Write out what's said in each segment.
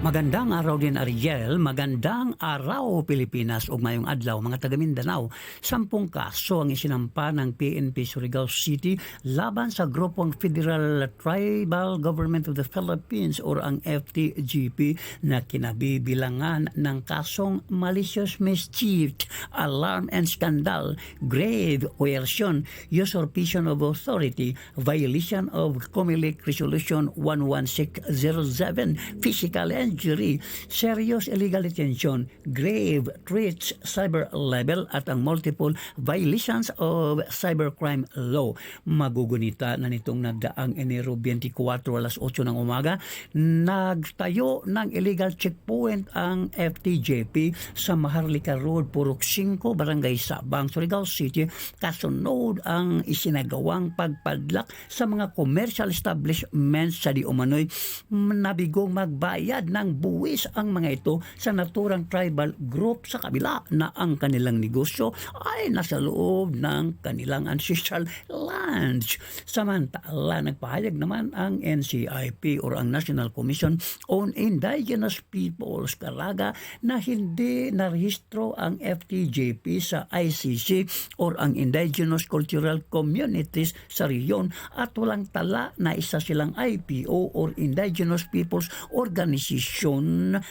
Magandang araw din Ariel, magandang araw Pilipinas ug mayong adlaw mga taga Mindanao. Sampung kaso ang isinampa ng PNP Surigao City laban sa grupong Federal Tribal Government of the Philippines or ang FTGP na kinabibilangan ng kasong malicious mischief, alarm and scandal, grave coercion, usurpation of authority, violation of Comelec Resolution 11607, physical injury, serious illegal detention, grave threats, cyber libel at ang multiple violations of cybercrime law. Magugunita na nitong nagdaang Enero 24 alas 8 ng umaga, nagtayo ng illegal checkpoint ang FTJP sa Maharlika Road, Purok 5, Barangay Sabang, Surigao City, kasunod ang isinagawang pagpadlak sa mga commercial establishments sa di umano'y nabigong magbayad ng buwis ang mga ito sa naturang tribal group sa kabila na ang kanilang negosyo ay nasa loob ng kanilang ancestral lands. Samantala, nagpahayag naman ang NCIP or ang National Commission on Indigenous Peoples Karaga na hindi narehistro ang FTJP sa ICC or ang Indigenous Cultural Communities sa riyon at walang tala na isa silang IPO or Indigenous Peoples Organization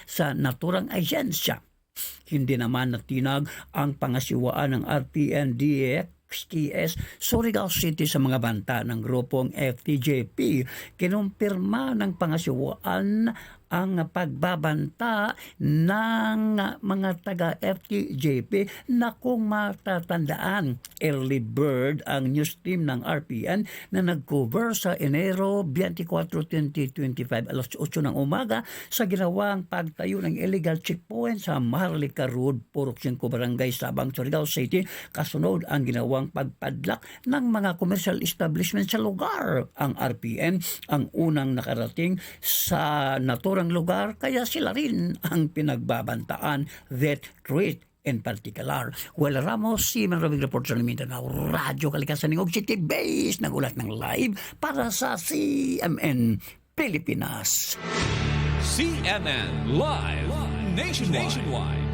sa naturang ahensya. Hindi naman natinag ang pangasiwaan ng RPNDX XTS Surigao City sa mga banta ng grupong FTJP. Kinumpirma ng pangasiwaan ang pagbabanta ng mga taga FTJP na kung matatandaan early bird ang news team ng RPN na nag-cover sa Enero 24, 2025 alas 8 ng umaga sa ginawang pagtayo ng illegal checkpoint sa Maharlika Road, Purok 5 Barangay Sabang, Surigao City kasunod ang ginawang pagpadlak ng mga commercial establishment sa lugar. Ang RPN ang unang nakarating sa naturang lugar kaya sila rin ang pinagbabantaan that treat in particular. Well, Ramos, si Manrobing Report sa Mindanao, Radyo Kalikasan ng City Base, nagulat ng live para sa CMN Pilipinas. CNN Live Nationwide.